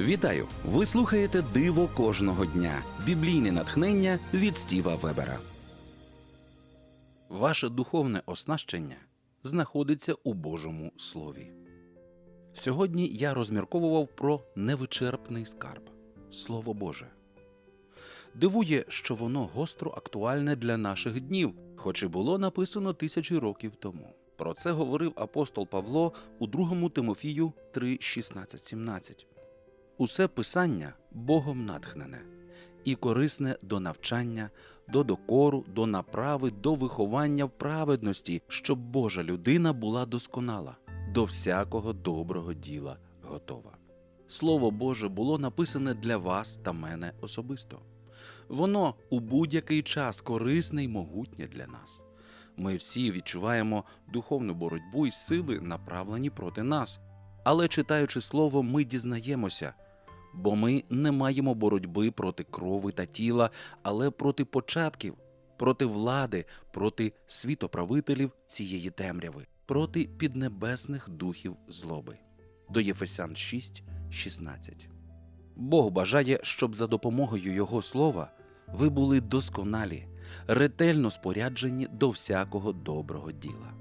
Вітаю! Ви слухаєте Диво кожного дня. Біблійне натхнення від Стіва Вебера. Ваше духовне оснащення знаходиться у Божому Слові. Сьогодні я розмірковував про невичерпний скарб Слово Боже. Дивує, що воно гостро актуальне для наших днів, хоч і було написано тисячі років тому. Про це говорив апостол Павло у 2 Тимофію 3, 16, 17. Усе писання Богом натхнене і корисне до навчання, до докору, до направи, до виховання в праведності, щоб Божа людина була досконала, до всякого доброго діла готова. Слово Боже було написане для вас та мене особисто. Воно у будь-який час корисне й могутнє для нас. Ми всі відчуваємо духовну боротьбу і сили, направлені проти нас. Але читаючи слово, ми дізнаємося, бо ми не маємо боротьби проти крови та тіла, але проти початків, проти влади, проти світоправителів цієї темряви, проти піднебесних духів злоби. До Єфесян 6, 16. Бог бажає, щоб за допомогою Його слова ви були досконалі, ретельно споряджені до всякого доброго діла.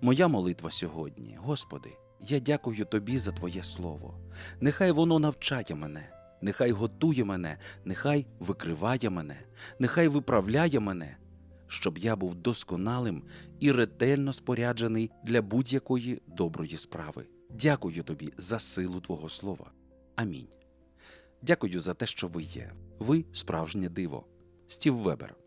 Моя молитва сьогодні, Господи, я дякую Тобі за Твоє Слово. Нехай воно навчає мене, нехай готує мене, нехай викриває мене, нехай виправляє мене, щоб я був досконалим і ретельно споряджений для будь-якої доброї справи. Дякую тобі за силу Твого Слова. Амінь. Дякую за те, що ви є. Ви справжнє диво. Стів Вебер.